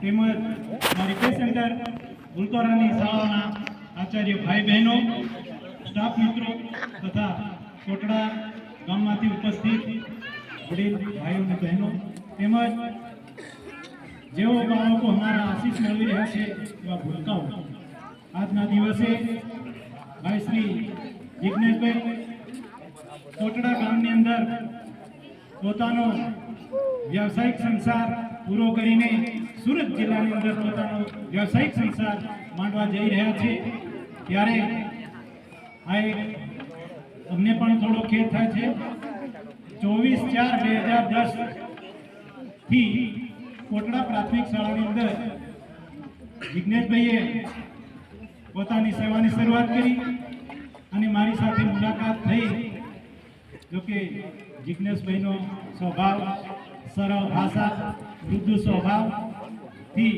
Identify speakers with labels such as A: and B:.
A: તેમજ મારી સેન્ટર ગુલતોરાની શાળાના આચાર્ય ભાઈ બહેનો સ્ટાફ મિત્રો તથા કોટડા ગામમાંથી ઉપસ્થિત વડીલ, ભાઈઓ અને બહેનો. તેમજ જેઓ બાળકો અમારા આશીષ મેળવી રહ્યા છે એવા ભૂલકાઓ. આજના દિવસે ભાઈ શ્રી જિજ્ઞેશભાઈ કોટડા ગામની અંદર પોતાનો વ્યવસાયિક સંસાર પૂરો કરીને સુરત જિલ્લાની અંદર પોતાનો વ્યવસાયિક સંસાર માંડવા જઈ રહ્યા છે. ત્યારે આ અમને પણ થોડો ખેદ થાય છે. ચોવીસ ચાર બે હજાર દસથી કોટડા પ્રાથમિક શાળાની અંદર જિજ્ઞેશભાઈએ પોતાની સેવાની શરૂઆત કરી અને મારી સાથે મુલાકાત થઈ. જોકે જિજ્ઞેશભાઈનો સ્વભાવ સરળ ભાષા મૃદુ સ્વભાવથી